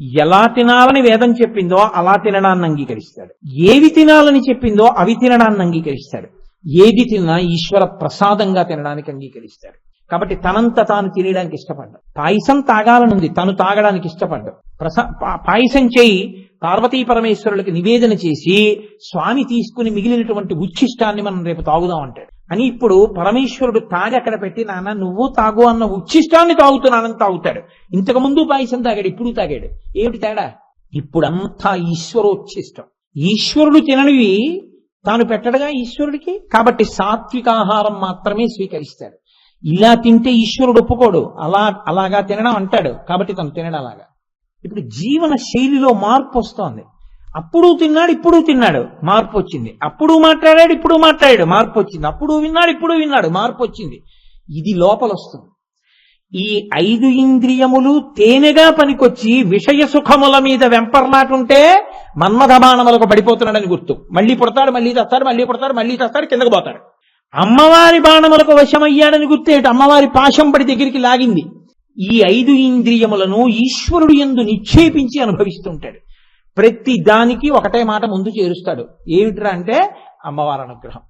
ఎలా తినాలని వేదం చెప్పిందో అలా తినడాన్ని అంగీకరిస్తాడు. ఏవి తినాలని చెప్పిందో అవి తినడాన్ని అంగీకరిస్తాడు. ఏది తిన్నా ఈశ్వర ప్రసాదంగా తినడానికి అంగీకరిస్తాడు. కాబట్టి తనంత తాను తినడానికి ఇష్టపడ్డాడు. పాయసం తాగాలనుంది తను తాగడానికి ఇష్టపడ్డాడు. ప్రసా పా- పాయసం చేయి పార్వతీ పరమేశ్వరులకి నివేదన చేసి స్వామి తీసుకుని మిగిలినటువంటి ఉచ్ఛిష్టాన్ని మనం రేపు తాగుదాం అంటాడు. అని ఇప్పుడు పరమేశ్వరుడు తాగి అక్కడ పెట్టి నాన్న నువ్వు తాగు అన్న ఉచ్ఛిష్టాన్ని తాగుతున్నానని తాగుతాడు. ఇంతకు ముందు పాయసం తాగాడు ఇప్పుడు తాగాడు. ఏమిటి తేడా? ఇప్పుడంతా ఈశ్వరోచ్ఛిష్టం. ఈశ్వరుడు తిననివి తాను పెట్టడగా ఈశ్వరుడికి? కాబట్టి సాత్విక ఆహారం మాత్రమే స్వీకరిస్తాడు. ఇలా తింటే ఈశ్వరుడు ఒప్పుకోడు. అలా అలాగా తినడం అంటాడు. కాబట్టి తను తినడం అలాగా. ఇప్పుడు జీవన శైలిలో మార్పు వస్తోంది. అప్పుడు తిన్నాడు ఇప్పుడు తిన్నాడు. మార్పు వచ్చింది. అప్పుడు మాట్లాడాడు ఇప్పుడు మాట్లాడాడు. మార్పు వచ్చింది. అప్పుడు విన్నాడు ఇప్పుడు విన్నాడు. మార్పు వచ్చింది. ఇది లోపల వస్తుంది ఈ ఐదు ఇంద్రియములు తేనెగా పనికొచ్చి విషయ సుఖముల మీద వెంపర్లాటుంటే మన్మథ బాణములకు పడిపోతున్నాడని గుర్తు. మళ్ళీ పుడతాడు మళ్ళీ తెస్తాడు మళ్ళీ పుడతాడు మళ్ళీ తెస్తాడు కిందకు పోతాడు. అమ్మవారి బాణములకు వశమయ్యాడని గుర్తేటి అమ్మవారి పాశం పడి దగ్గరికి లాగింది. ఈ ఐదు ఇంద్రియములను ఈశ్వరుడు ఎందు నిక్షేపించి అనుభవిస్తుంటాడు. ప్రతి దానికి ఒకటే మాట ముందు చేరుస్తాడు. ఏమిట్రా అంటే అమ్మవారి అనుగ్రహం.